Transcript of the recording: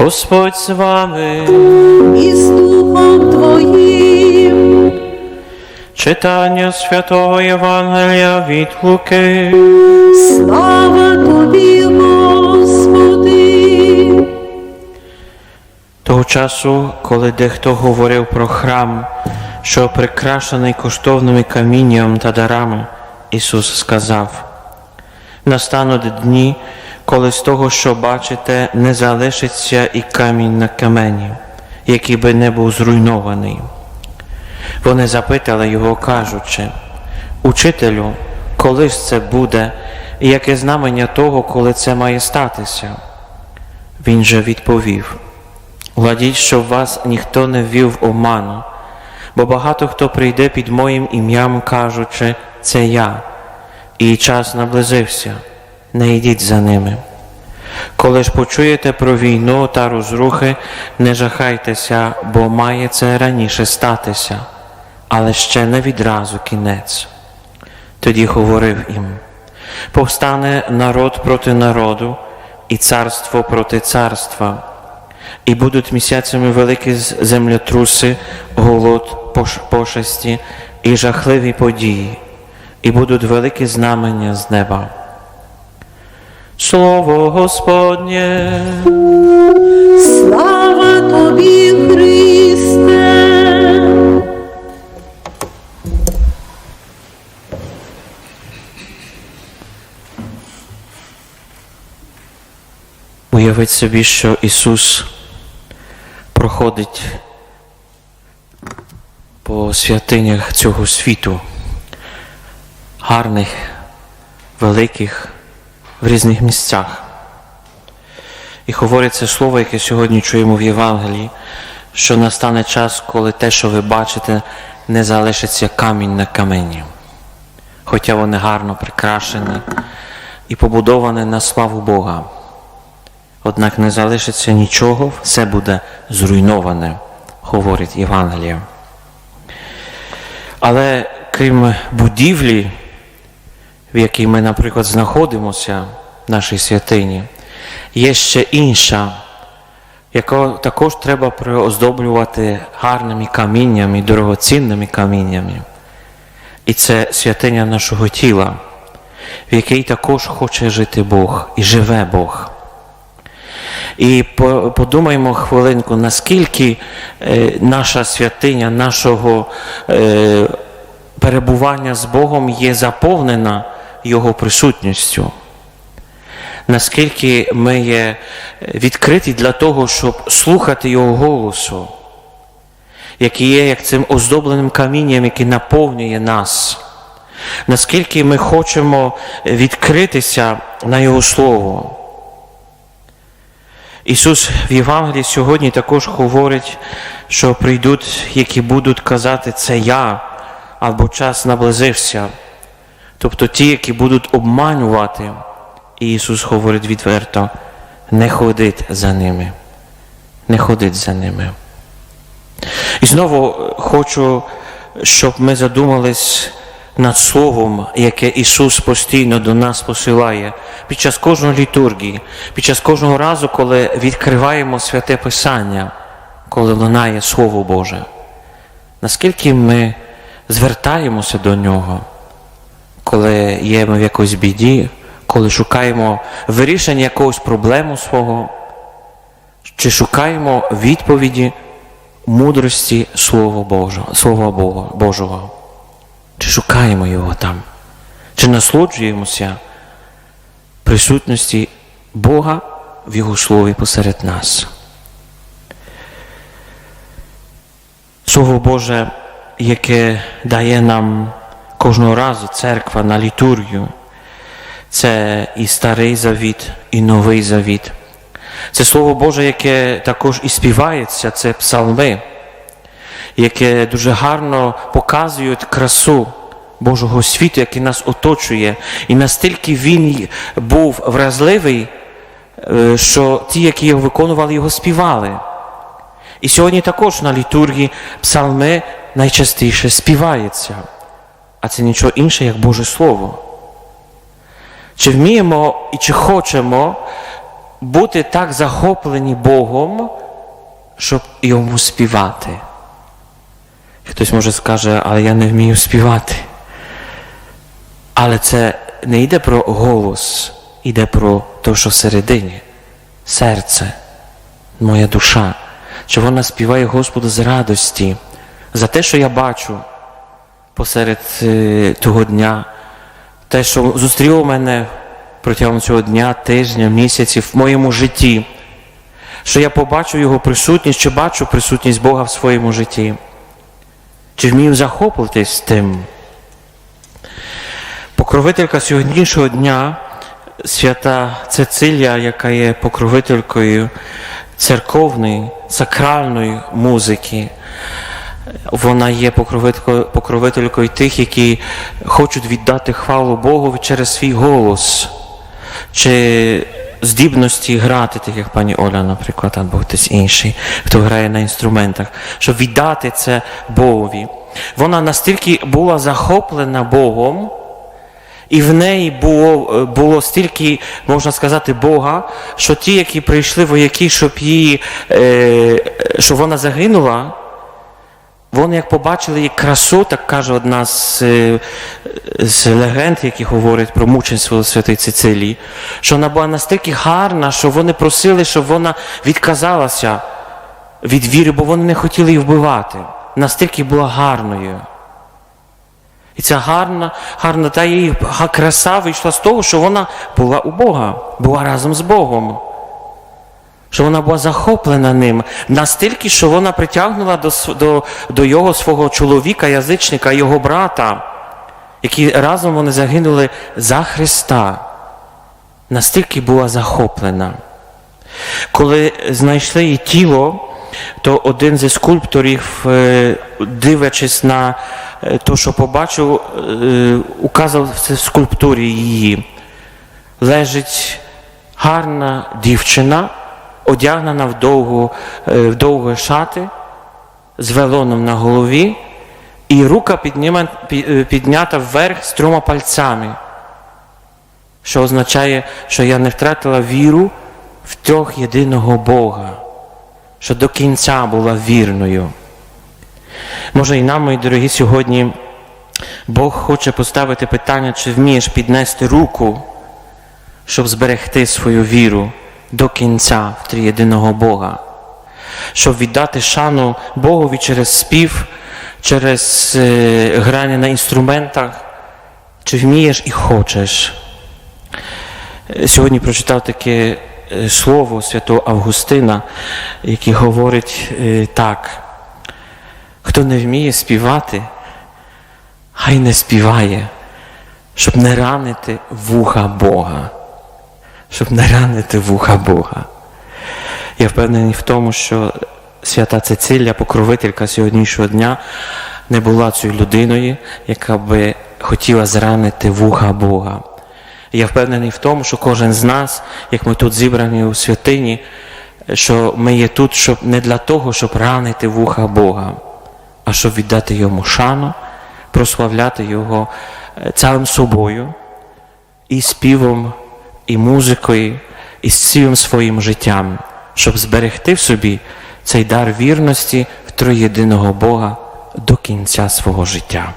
Господь з вами. і з Духом Твоїм. Читання святого Євангелія від Луки. Слава Тобі, Господи! Того часу, коли дехто говорив про храм, що прикрашений коштовними камінням та дарами, Ісус сказав: настануть дні, коли з того, що бачите, не залишиться і камінь на камені, який би не був зруйнований. Вони запитали його, кажучи, Учителю, коли ж це буде, і яке знамення того, коли це має статися? Він же відповів. Гладіть, щоб вас ніхто не ввів в оману, бо багато хто прийде під моїм ім'ям, кажучи, це я, і час наблизився, не йдіть за ними. Коли ж почуєте про війну та розрухи, не жахайтеся, бо має це раніше статися, але ще не відразу кінець. Тоді говорив їм: повстане народ проти народу, і царство проти царства. І будуть місяцями великі землетруси, голод, пошесті і жахливі події, і будуть великі знамення з неба. Слово Господнє, Слава Тобі, Христе! уявіть собі, що Ісус проходить по святинях цього світу, гарних, великих, в різних місцях. І говорить це слово, яке сьогодні чуємо в Євангелії, що настане час, коли те, що ви бачите, не залишиться камінь на камені. Хоча вони гарно прикрашені і побудовані на славу Бога. Однак не залишиться нічого, все буде зруйноване, говорить Євангелія. Але крім будівлі, в якій ми, наприклад, знаходимося, в нашій святині, є ще інша, яку також треба приоздоблювати гарними каміннями, дорогоцінними каміннями. І це святиня нашого тіла, в якій також хоче жити Бог і живе Бог. І по- подумаймо хвилинку, наскільки е, наша святиня, нашого е, перебування з Богом є заповнена Його присутністю. Наскільки ми є відкриті для того, щоб слухати Його голосу, який є як цим оздобленим камінням, який наповнює нас. Наскільки ми хочемо відкритися на Його Слово. Ісус в Євангелії сьогодні також говорить, що прийдуть, які будуть казати, це я, або час наблизився. Тобто ті, які будуть обманювати. І Ісус говорить відверто, не ходить за ними. Не ходить за ними. І знову хочу, щоб ми задумались над Словом, яке Ісус постійно до нас посилає під час кожної літургії, під час кожного разу, коли відкриваємо святе Писання, коли лунає Слово Боже. Наскільки ми звертаємося до Нього, коли є ми в якоїсь біді, коли шукаємо вирішення якогось проблему свого, чи шукаємо відповіді мудрості Слова Божого, Слова Божого? Чи шукаємо його там? Чи насолоджуємося присутності Бога в Його Слові посеред нас? Слово Боже, яке дає нам кожного разу церква на літургію, це і старий завіт, і новий завіт. Це Слово Боже, яке також і співається, це псалми, яке дуже гарно показують красу Божого світу, який нас оточує. І настільки він був вразливий, е, що ті, які його виконували, його співали. І сьогодні також на літургії псалми найчастіше співаються, а це нічого інше, як Боже Слово. Чи вміємо і чи хочемо бути так захоплені Богом, щоб йому співати. Хтось може скаже, але я не вмію співати. Але це не йде про голос, йде про те, що всередині, серце, моя душа. Чи вона співає Господу з радості за те, що я бачу посеред е, того дня, те, що зустріло мене протягом цього дня, тижня, місяців в моєму житті, що я побачу Його присутність, чи бачу присутність Бога в своєму житті. Чи вмію захоплитись тим? Покровителька сьогоднішнього дня, свята Цецилія, яка є покровителькою церковної, сакральної музики, вона є покровителькою, тих, які хочуть віддати хвалу Богу через свій голос, чи здібності грати, так як пані Оля, наприклад, або хтось інший, хто грає на інструментах, щоб віддати це Богові. Вона настільки була захоплена Богом, і в неї було, було стільки, можна сказати, Бога, що ті, які прийшли вояки, щоб її, е, щоб вона загинула, вони як побачили її красу, так каже одна з, е, з легенд, які говорять про мученство Святої Цицилії, що вона була настільки гарна, що вони просили, щоб вона відказалася від віри, бо вони не хотіли її вбивати. Настільки була гарною. І ця гарна, гарна та її краса вийшла з того, що вона була у Бога, була разом з Богом. Що вона була захоплена ним настільки, що вона притягнула до, до, до його свого чоловіка, язичника, його брата, які разом вони загинули за Христа. Настільки була захоплена. Коли знайшли її тіло, то один зі скульпторів, е, дивлячись на те, що побачив, е, указав в скульптурі її. Лежить гарна дівчина, одягнена в, довгу, е, в довгі шати, з велоном на голові, і рука підніма- е, піднята вверх з трьома пальцями що означає, що я не втратила віру в трьох єдиного Бога, що до кінця була вірною. Може і нам, мої дорогі, сьогодні Бог хоче поставити питання, чи вмієш піднести руку, щоб зберегти свою віру до кінця в трієдиного Бога, щоб віддати шану Богові через спів, через е, грання на інструментах, чи вмієш і хочеш. Сьогодні прочитав таке е, слово святого Августина, яке говорить е, так: хто не вміє співати, хай не співає, щоб не ранити вуха Бога. Щоб не ранити вуха Бога. Я впевнений в тому, що свята Цицилія, покровителька сьогоднішнього дня, не була цією людиною, яка би хотіла зранити вуха Бога. Я впевнений в тому, що кожен з нас, як ми тут зібрані у святині, що ми є тут щоб не для того, щоб ранити вуха Бога, а щоб віддати йому шану, прославляти Його е, цілим собою, і співом, і музикою, і з цілим своїм життям, щоб зберегти в собі цей дар вірності в троєдиного Бога до кінця свого життя.